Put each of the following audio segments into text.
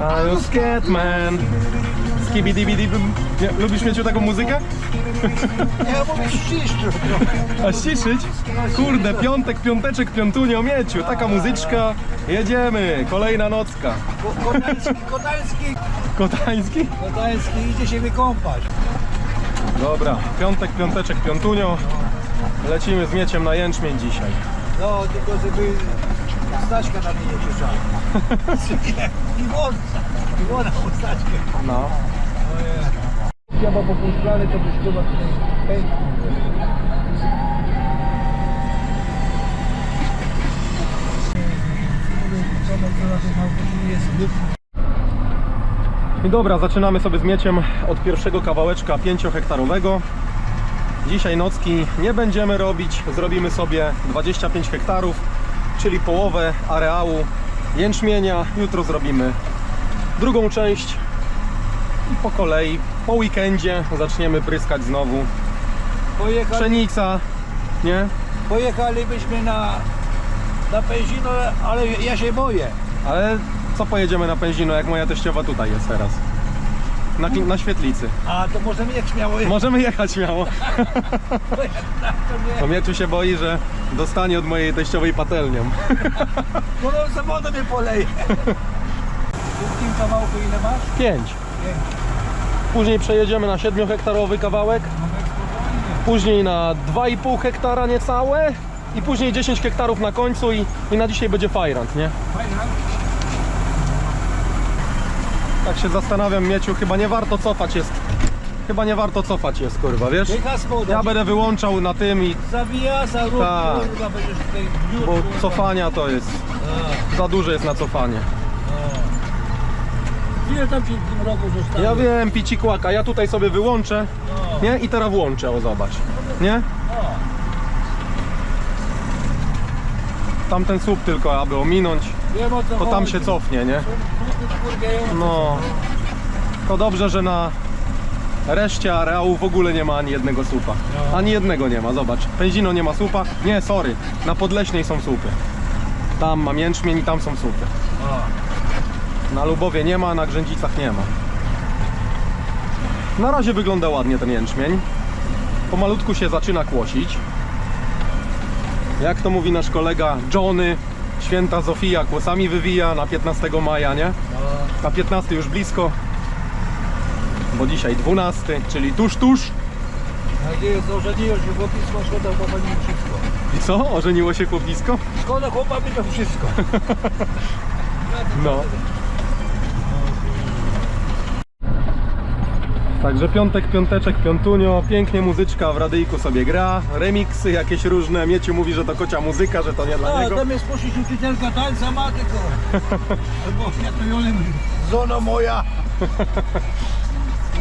A już Catman. Skibidibidibim. Nie, Lubisz mieć taką muzykę? Ja ściszczu trochę. A ściszyć? Kurde, piątek, piąteczek, piątunio, mieciu. Taka muzyczka. Jedziemy. Kolejna nocka. Ko- Kotański, Kotański, Kotański? Kotański idzie się wykąpać. Dobra, piątek, piąteczek, piątunio. Lecimy z mieciem na jęczmień dzisiaj. No, tylko żeby staćka na mnie nie krzyczała. I woda, i woda po staćkę. No. Ja mam popuszczany, to byś chyba tutaj pękł. I dobra, zaczynamy sobie z mieciem od pierwszego kawałeczka 5-hektarowego. Dzisiaj nocki nie będziemy robić, zrobimy sobie 25 hektarów, czyli połowę areału jęczmienia. Jutro zrobimy drugą część i po kolei, po weekendzie zaczniemy pryskać znowu. Pojechali, Pszenica, nie? pojechalibyśmy na, na Pęzino, ale ja się boję. Ale co pojedziemy na Pęzino, jak moja teściowa tutaj jest teraz? Na, na świetlicy. A to możemy jak śmiało jechać. Możemy jechać śmiało. Bo tak, Mieciu się boi, że dostanie od mojej teściowej patelnią. Bo on za wodą mnie poleje. W tym kawałku ile masz? 5. Pięć. Później przejedziemy na 7 hektarowy kawałek. Później na 2,5 hektara niecałe. I później 10 hektarów na końcu i, i na dzisiaj będzie fajrant, nie? Fajna. Tak się zastanawiam, Mieciu, chyba nie warto cofać jest. Chyba nie warto cofać jest, kurwa, wiesz? Spoda? Ja będę wyłączał na tym i... Zabija, za rób, Tak. kurwa, będziesz tutaj w Bo biurku. cofania to jest... A, Za duże jest na cofanie. a. Ile tam ci w tym roku zostało? Ja wiem, pici kłaka, ja tutaj sobie wyłączę, No. nie? I teraz włączę, o zobacz. Nie? Tamten słup tylko, aby ominąć, Wiem o co to tam chodzi. się cofnie, nie? No. To dobrze, że na reszcie areału w ogóle nie ma ani jednego słupa. No. Ani jednego nie ma, zobacz. Pęzino nie ma słupa. Nie, sorry. Na Podleśnej są słupy. Tam mam jęczmień i tam są słupy. Na Lubowie nie ma, na Grzędzicach nie ma. Na razie wygląda ładnie ten jęczmień. Pomalutku się zaczyna kłosić. Jak to mówi nasz kolega Johnny, święta Zofia kłosami wywija na 15 maja, nie? Na 15 już blisko. Bo dzisiaj 12, czyli tuż, tuż. A gdzie jest ożeniłeś się chłopisko, szkoda chłopa mi wszystko. I co? Ożeniło się chłopisko? Szkoda chłopa mi to wszystko. No. Także piątek, piąteczek, piątunio, pięknie muzyczka w radyjku sobie gra, remiksy jakieś różne, Mieciu mówi, że to kocia muzyka, że to nie dla A, niego. tam jest poszli uczycielka tańca ma tylko. Albo ja to Jolem, zona moja.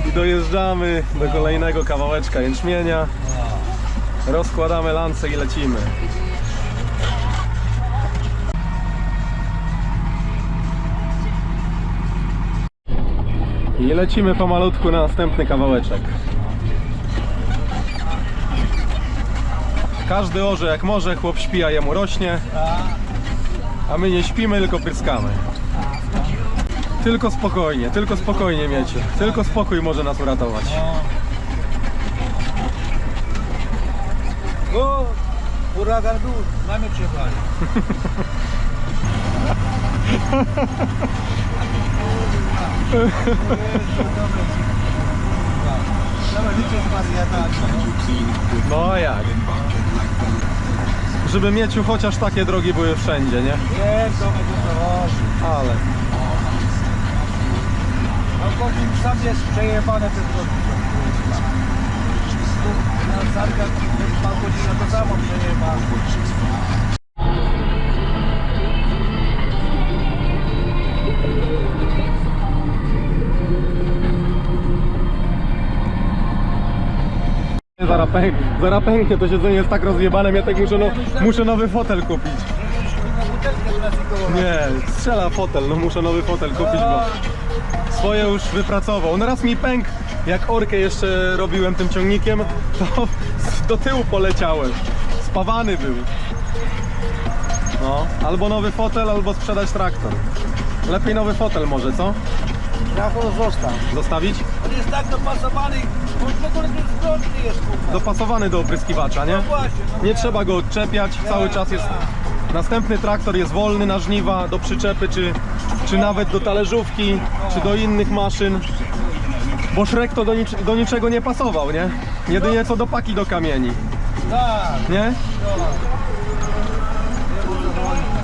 I dojeżdżamy do kolejnego kawałeczka jęczmienia, rozkładamy lance i lecimy. I lecimy pomalutku na następny kawałeczek. Każdy orze jak może, chłop śpi, a jemu rośnie. A my nie śpimy, tylko pryskamy. Tylko spokojnie, tylko spokojnie miecie. Tylko spokój może nas uratować. O, huragan był, się wali. No jak? Żeby mieciu chociaż takie drogi były wszędzie, nie? Wiem, to będzie to Ale. No godzin sam jest przejebane te drogi. Na Sarkach godzina to samo przejeba. Pęk, zaraz pęknie, to siedzenie jest tak rozjebane, ja tak muszę, no, muszę nowy fotel kupić. Nie, strzela fotel, no muszę nowy fotel kupić, bo swoje już wypracował. On raz mi pękł, jak orkę jeszcze robiłem tym ciągnikiem, to do tyłu poleciałem. Spawany był. Albo nowy fotel, albo sprzedać traktor. Lepiej nowy fotel może, co? Traktor został. Zostawić? On jest tak dopasowany, Dopasowany do opryskiwacza, nie? Nie trzeba go odczepiać, cały czas jest... Następny traktor jest wolny na żniwa, do przyczepy, czy, czy nawet do talerzówki, czy do innych maszyn. Bo Shrek to do, nic, do niczego nie pasował, nie? Jedynie co do paki do kamieni, nie?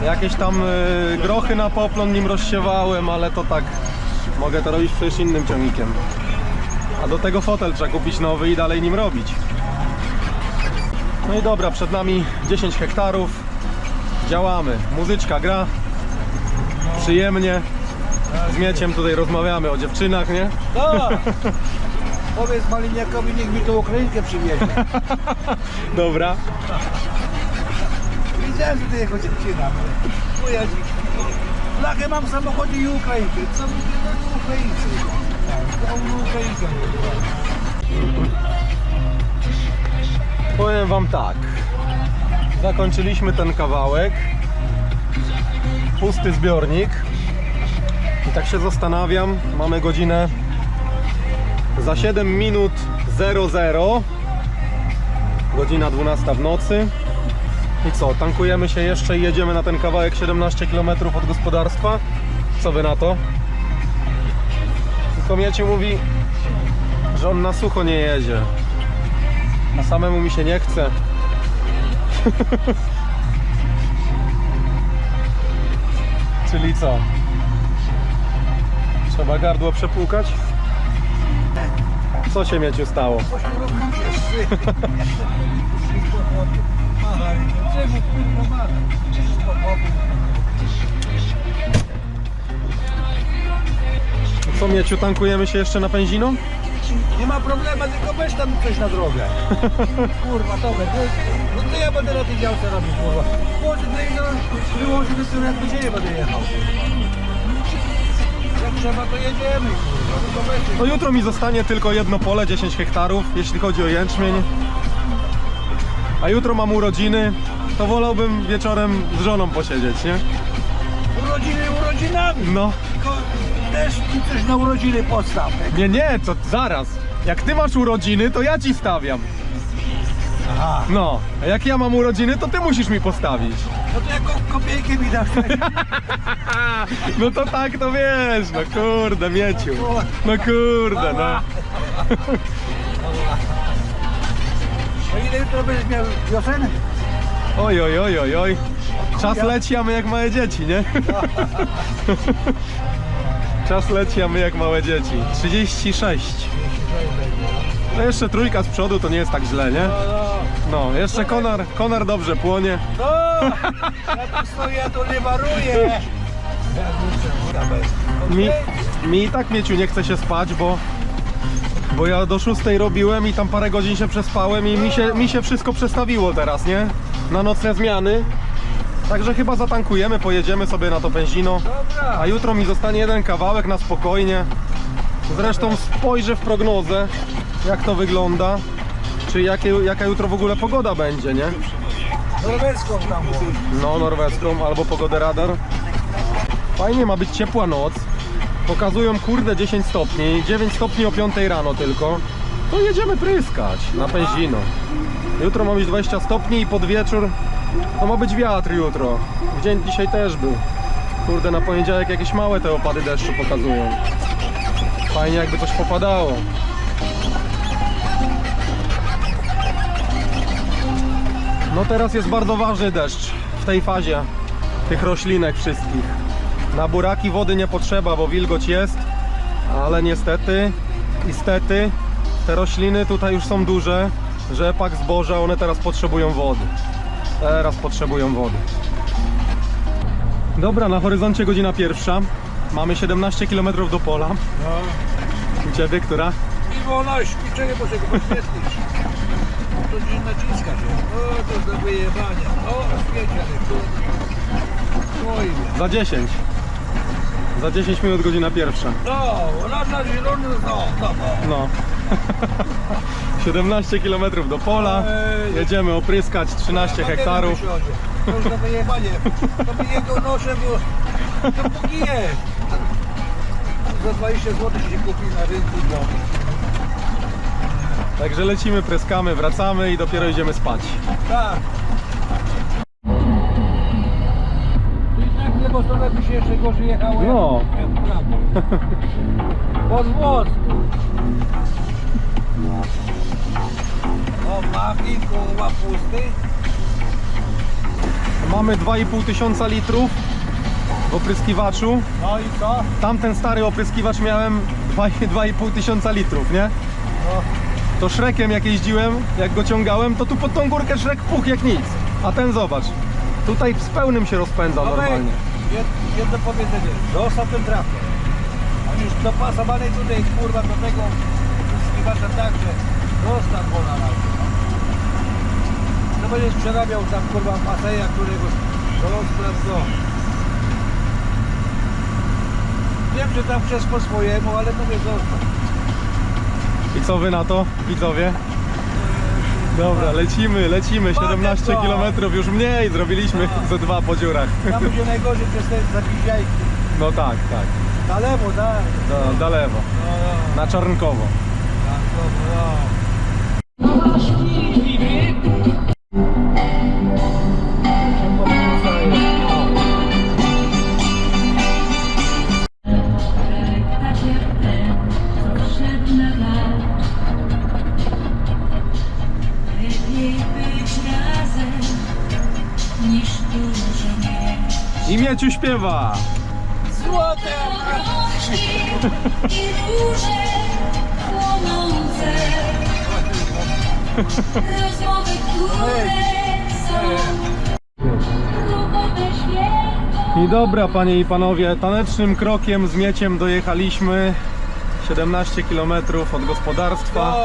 Jakieś tam y, grochy na poplon nim rozsiewałem, ale to tak mogę to robić przecież innym ciągnikiem. A do tego fotel trzeba kupić nowy i dalej nim robić. No i dobra, przed nami 10 hektarów. Działamy. Muzyczka gra. Przyjemnie. Z Mieciem tutaj rozmawiamy o dziewczynach, nie? Tak. Powiedz Maliniakowi, niech mi tą Ukrainkę przywiezie. Dobra. Widziałem, że to jego dziewczyna. Moja dziewczyna. Flachę mam w samochodzie i Ukrainkę. Co mi to Ukraińcy? Powiem wam tak. Zakończyliśmy ten kawałek. Pusty zbiornik. I tak się zastanawiam. Mamy godzinę za 7 minut 00. Godzina 12 w nocy. I co, tankujemy się jeszcze i jedziemy na ten kawałek 17 km od gospodarstwa? Co wy na to? Tylko Mieciu mówi, że on na sucho nie jedzie. A samemu mi się nie chce. Czyli co? Trzeba gardło przepłukać? Co się Mieciu stało? Co Mieciu, tankujemy się jeszcze na benzino? Nie ma problemu, tylko weź tam coś na drogę. Kurwa, dobra, to, no to ja będę na tej działce robił, kurwa. I no, do tyłu, jak będzie będę jechał. Jak trzeba, to jedziemy, kurwa, tylko weź No jutro mi zostanie tylko jedno pole, 10 hektarów, jeśli chodzi o jęczmień. A jutro mam urodziny, to wolałbym wieczorem z żoną posiedzieć, nie? Urodziny urodzinami, No, tylko też mi coś na urodziny postaw. nie, nie, to zaraz. Jak ty masz urodziny, to ja ci stawiam. Aha. No, a jak ja mam urodziny, to ty musisz mi postawić. No to jaką kopiejkę mi dasz? No to tak, to wiesz, no kurde, mieciu. No kurde, no. No ile jutro będziesz miał wiosenę? Oj, oj, oj, oj, oj. Czas leci, a my jak małe dzieci, nie? Czas leci, a my jak małe dzieci. 36. No jeszcze trójka z przodu to nie jest tak źle, nie? No, jeszcze konar, konar dobrze płonie. No, ja tu stoję, ja tu nie waruję. Mi, mi i tak mieciu nie chce się spać, bo, bo ja do 6 robiłem i tam parę godzin się przespałem i mi się, mi się wszystko przestawiło teraz, nie? Na nocne zmiany. Także chyba zatankujemy, pojedziemy sobie na to benzino. A jutro mi zostanie jeden kawałek na spokojnie. Zresztą spojrzę w prognozę, jak to wygląda. Czy jakie, jaka jutro w ogóle pogoda będzie, nie? Norweską tam było. No, norweską albo pogodę radar. Fajnie, ma być ciepła noc. Pokazują kurde 10 stopni, 9 stopni o 5 rano tylko. To jedziemy pryskać na pęzino. Jutro ma być 20 stopni i pod wieczór to ma być wiatr jutro. W dzień dzisiaj też był. Kurde, na poniedziałek jakieś małe te opady deszczu pokazują. Fajnie jakby coś popadało. No teraz jest bardzo ważny deszcz w tej fazie tych roślinek wszystkich. Na buraki wody nie potrzeba, bo wilgoć jest, ale niestety, niestety te rośliny tutaj już są duże, rzepak, zboża, one teraz potrzebują wody. Teraz potrzebują wody. Dobra, na horyzoncie godzina pierwsza. Mamy 17 km do pola. No. U Ciebie, która? I wolność, i czego muszę go poświetlić. To dzień naciska się. O, to do wyjebania. O, świeci, ale. Oj, Za 10. Za 10 minut godzina pierwsza. no, raz na zielony, no, no, no. No. 17 km do pola. Jedziemy opryskać 13 hektarów. To już na wyjebanie. To by jego noszę, bo to póki jest. Za 20 zł się kupi na rynku. Bo... Także lecimy, pryskamy, wracamy i dopiero idziemy spać. Tak. I tak w lewą stronę by się jeszcze gorzej jechało. No. jak. Pod włos. Machni, koła pusty. Mamy 2,5 tysiąca litrów w opryskiwaczu. No i co? Tamten stary opryskiwacz miałem 2 2,5 tysiąca litrów, nie? No. To szrekiem jak jeździłem, jak go ciągałem, to tu pod tą górkę szrek puch jak nic. A ten zobacz, tutaj z pełnym się rozpędza Tomek, normalnie. jed- jedno powiedzenie. Zostaw ten traktor. On jest dopasowany tutaj, kurwa, do tego skiwacza tak, że zostaw go na razie. Będziesz przerabiał tam, kurwa, Mateja, którego rozpraw go. Wiem, że tam przez po swojemu, ale mówię zostaw. I co wy na to, widzowie? Dobra, lecimy, lecimy, 17 Patrz, km już mniej, zrobiliśmy ze dwa po dziurach. Tam będzie najgorzej przez te zabiziajki. No tak, tak, Na lewo, tak. do, do lewo, No, no. na czarnkowo. Tak, no, Mieciu śpiewa! Złote! I róże płonące. Rozmowy, które są. I dobra, panie i panowie, tanecznym krokiem z Mieciem dojechaliśmy 17 km od gospodarstwa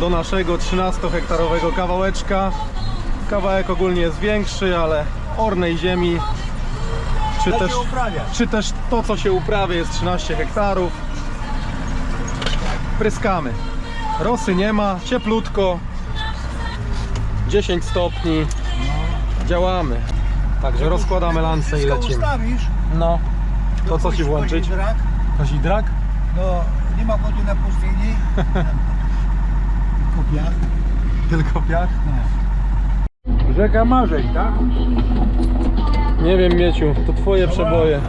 do naszego 13-hektarowego kawałeczka. Kawałek ogólnie jest większy, ale ornej ziemi, czy też, czy też to, co się uprawia, jest 13 hektarów. Pryskamy. Rosy nie ma, cieplutko, 10 stopni. Działamy. Także rozkładamy lance i lecimy. No, to co ci włączyć? Kozidrak. No, nie ma wody na pustyni. Kupiak. Tylko piach? Rzeka Marzeń, tak? Nie wiem, Mieciu, to twoje przeboje.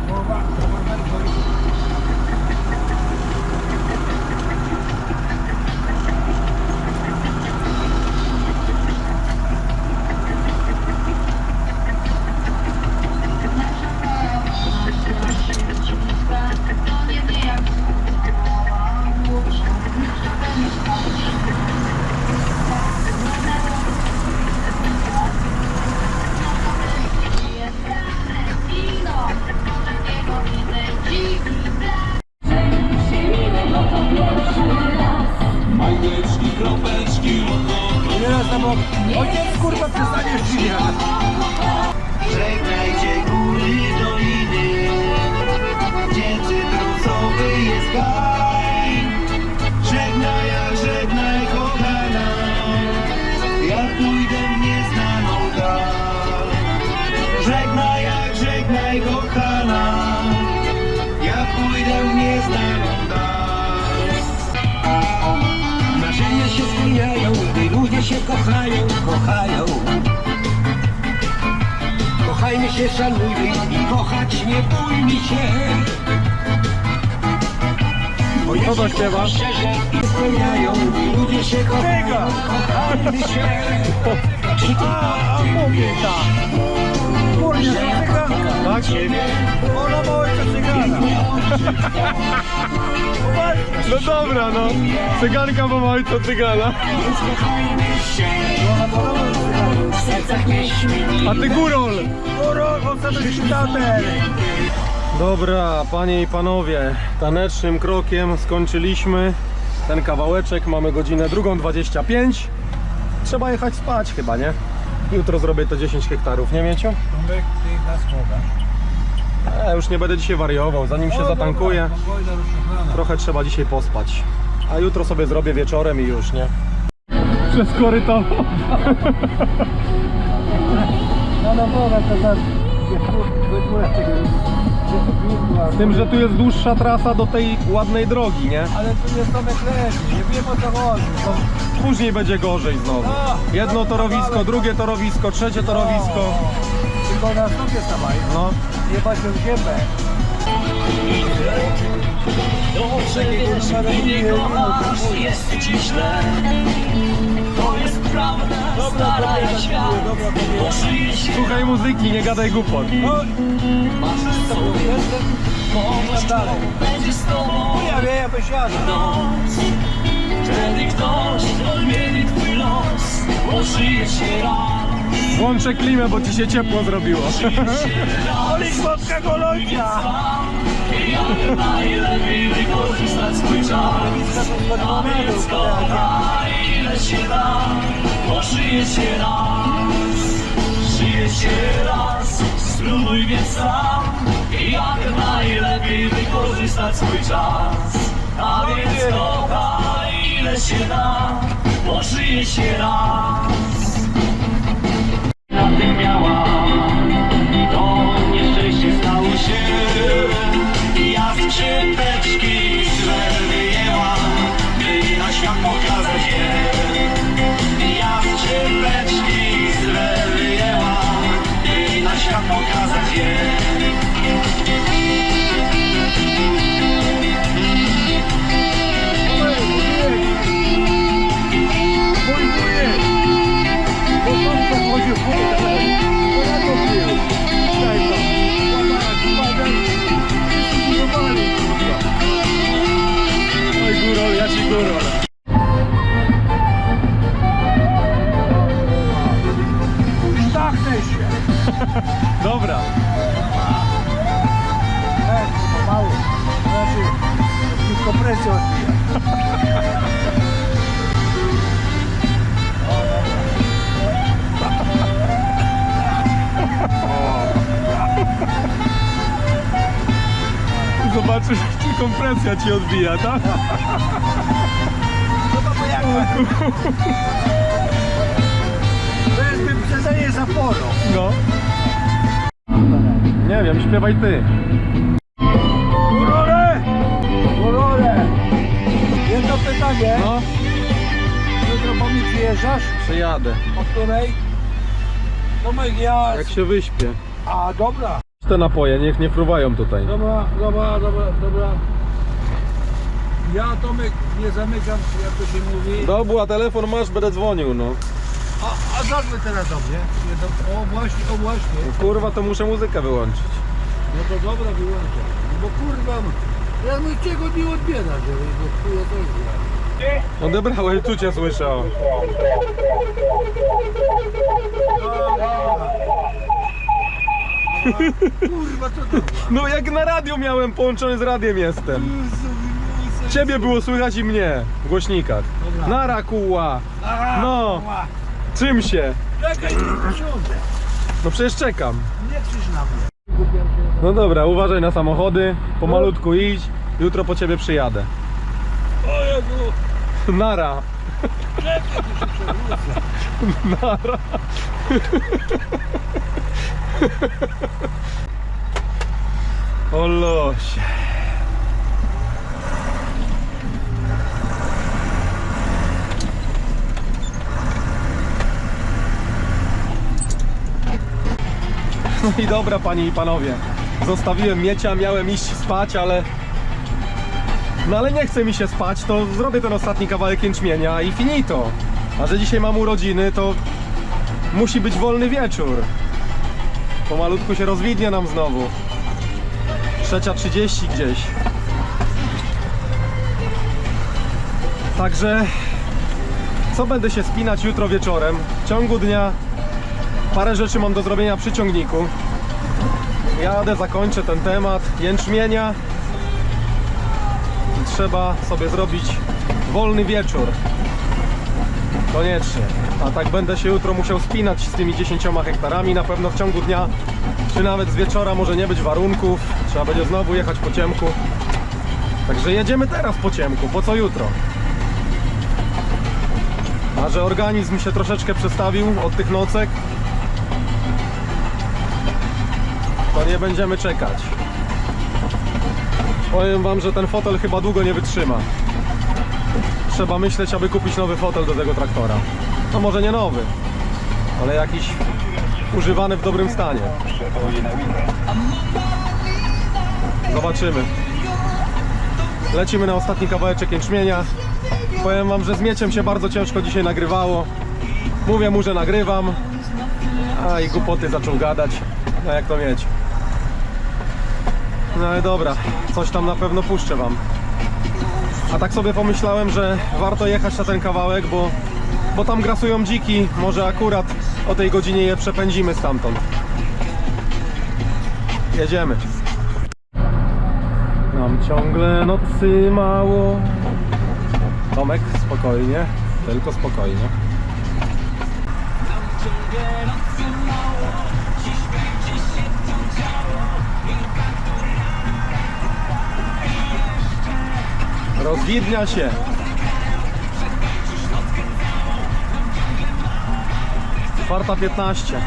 Spełniają, gdy ludzie się kochają, kochają. Kochajmy się, szanujmy i kochać nie bójmy się. Bo jeśli śpiewa? Szczerze i spełniają i ludzie się kochają, kochajmy się. Czy to A, mówię tak. Kurwa, cyganka. Tak? Ona. No dobra, no. Cyganka ma ojca cygana. A ty górol! Bo to jest tater? Dobra, panie i panowie, tanecznym krokiem skończyliśmy ten kawałeczek. Mamy godzinę drugą 25. Trzeba jechać spać chyba, nie? Jutro zrobię to 10 hektarów, nie Mieciu? Ty moga. E, już nie będę dzisiaj wariował, zanim się zatankuję. Trochę trzeba dzisiaj pospać. A jutro sobie zrobię wieczorem i już, nie? Przez koryto. No no dobra, to wirtua. Z tym, że tu jest dłuższa trasa do tej ładnej drogi, nie? Ale tu jest lepiej, nie wiem o co chodzi. To... Później będzie gorzej znowu. Jedno torowisko, drugie torowisko, trzecie torowisko. Tylko na stopie stawaj. No. Jebać się w ziemię. Dobrze wiesz, gdy nie kochasz, jest ci źle. To jest prawda, świat. się. Słuchaj muzyki, nie gadaj głupot. masz sobie Kogoś, kto będzie z tobą. Ja wiem, ja noc Wtedy ktoś odmieni twój los Bo żyje się raz Włączę klimę, bo ci się ciepło zrobiło. Oli słodka golonka. Jak najlepiej wykorzystać swój czas A więc kochaj ile się da Bo żyje się raz. Żyje się raz Spróbuj więc sam Jak najlepiej wykorzystać swój czas A więc kochaj ile się da Bo żyje się raz Na ci odbija, tak? Zobacz jak To jest wyprzedzenie zaporu. No. Nie wiem, śpiewaj ty. Urole! Urole! Jedno pytanie. No, Jutro po mnie przyjeżdżasz? przyjadę. O której? Tomek, ja... Jak się wyśpię. A, dobra. Te napoje, niech nie fruwają tutaj. Dobra, dobra, dobra, dobra. Ja Tomek nie zamykam, jak to się mówi. Dobra, telefon masz, będę dzwonił, no. A, a zadzwoń teraz do mnie. Nie, do, o właśnie, o właśnie. Kurwa, to muszę muzykę wyłączyć. No to dobra, wyłączę. No bo kurwa, ja bym czego nie odbiera, że bo chuja też gra. Odebrałeś, tu cię słyszał. Kurwa, co to? No jak na radio miałem, połączony z radiem jestem. Ciebie było słychać i mnie w głośnikach. Dobra. Na rakuła. A, No. Czym się? Czekaj, nie siądę. No przecież czekam. Nie krzyż na mnie. No dobra, uważaj na samochody, pomalutku idź, jutro po ciebie przyjadę. O Jezu, Nara. czekaj, tu się przewrócę. Nara. O losie. No i dobra, panie i panowie. Zostawiłem miecia, miałem iść spać, ale... No ale nie chce mi się spać, to zrobię ten ostatni kawałek jęczmienia i finito. A że dzisiaj mam urodziny, to musi być wolny wieczór. Pomalutku się rozwidnie nam znowu. Trzecia 30 gdzieś. Także co będę się spinać jutro wieczorem? W ciągu dnia parę rzeczy mam do zrobienia przy ciągniku. Jadę, zakończę ten temat jęczmienia. I trzeba sobie zrobić wolny wieczór. Koniecznie. A tak będę się jutro musiał spinać z tymi 10 hektarami. Na pewno w ciągu dnia, czy nawet z wieczora może nie być warunków. Trzeba będzie znowu jechać po ciemku. Także jedziemy teraz po ciemku. Po co jutro? A że organizm się troszeczkę przestawił od tych nocek, nie będziemy czekać. Powiem wam, że ten fotel chyba długo nie wytrzyma. Trzeba myśleć, aby kupić nowy fotel do tego traktora. No może nie nowy, ale jakiś używany w dobrym stanie. Zobaczymy. Lecimy na ostatni kawałeczek jęczmienia. Powiem wam, że z mieciem się bardzo ciężko dzisiaj nagrywało. Mówię mu, że nagrywam. A i głupoty zaczął gadać. No jak to mieć. No ale dobra, coś tam na pewno puszczę wam. A tak sobie pomyślałem, że warto jechać na ten kawałek, bo, bo tam grasują dziki. Może akurat o tej godzinie je przepędzimy stamtąd. Jedziemy. Nam ciągle nocy mało. Tomek, spokojnie, tylko spokojnie. Rozwidnia się. Czwarta piętnaście.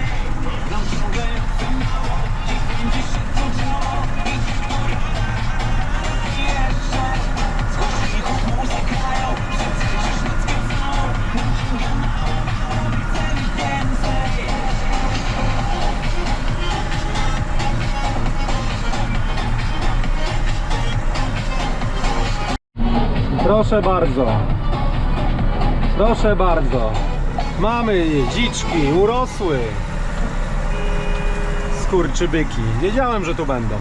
Proszę bardzo. Proszę bardzo. Mamy dziczki, urosły. Skurczybyki. Wiedziałem, że tu będą.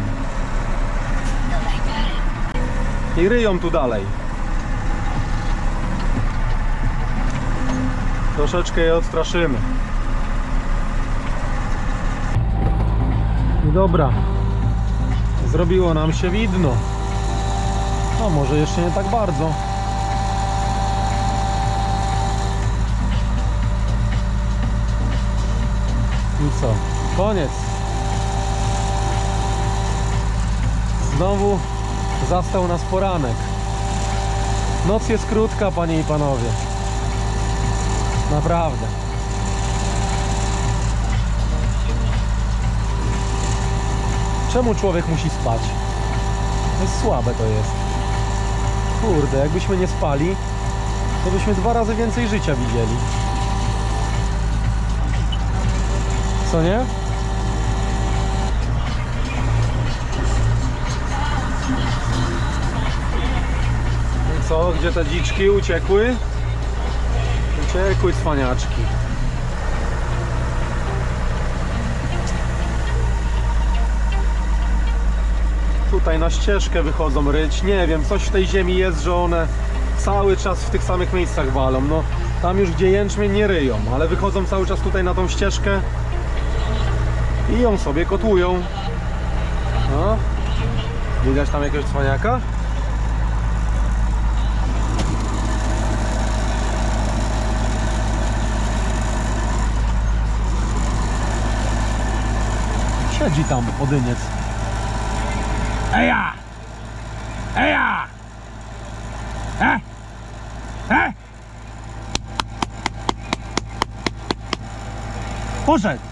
I ryją tu dalej. Troszeczkę je odstraszymy. Dobra. Zrobiło nam się widno. No może jeszcze nie tak bardzo. I co? Koniec. Znowu zastał nas poranek. Noc jest krótka, panie i panowie. Naprawdę. Czemu człowiek musi spać? Jest słabe to jest. Kurde, jakbyśmy nie spali, to byśmy dwa razy więcej życia widzieli. Co nie? Co? Gdzie te dziczki uciekły? Uciekły cwaniaczki. Tutaj na ścieżkę wychodzą ryć. Nie wiem, coś w tej ziemi jest, że one cały czas w tych samych miejscach walą. No, tam już gdzie jęczmień nie ryją, ale wychodzą cały czas tutaj na tą ścieżkę i ją sobie kotłują. No. Widać tam jakiegoś cwaniaka? Siedzi tam odyniec. Eja! Eja! E? E? Poszedł!